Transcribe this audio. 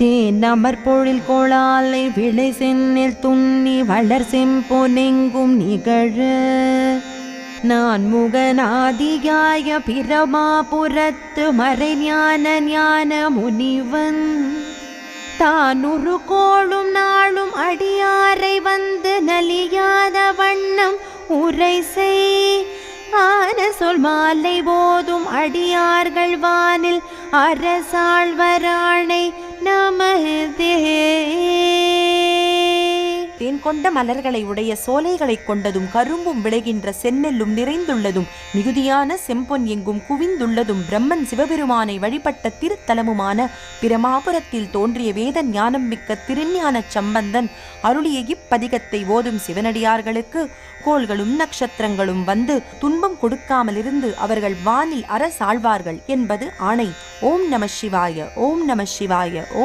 தேனமர் பொழில் கோளாலை விளை சென்னில் துண்ணி வளர் செம்பொனெங்கும் நிகழ. நான் முகநாதியாய பிரமாபுரத்து மறை ஞான ஞான முனிவன். தான் ஒரு கோளும் நாளும் அடியாரை வந்து நலியாத வண்ணம் உரை செய். ஆன சொல் மாலை போதும் அடியார்கள் வானில் அரசாழ்வராணை நமதே தேன் கொண்ட மலர்களை உடைய சோலைகளைக் கொண்டதும் கரும்பும் விளைகின்ற செந்நெல்லும் நிறைந்துள்ளதும் மிகுதியான செம்பொன் எங்கும் குவிந்துள்ளதும் பிரம்மன் சிவபெருமானை வழிபட்ட திருத்தலமுமான பிரமாபுரத்தில் தோன்றிய வேத ஞானம் மிக்க திருஞானச் சம்பந்தன் அருளிய இப்பதிகத்தை ஓதும் சிவனடியார்களுக்கு கோள்களும் நட்சத்திரங்களும் வந்து துன்பம் கொடுக்காமலிருந்து அவர்கள் வானில் அரசாழ்வார்கள் என்பது ஆணை. ஓம் நம சிவாய ஓம் நம சிவாய ஓம்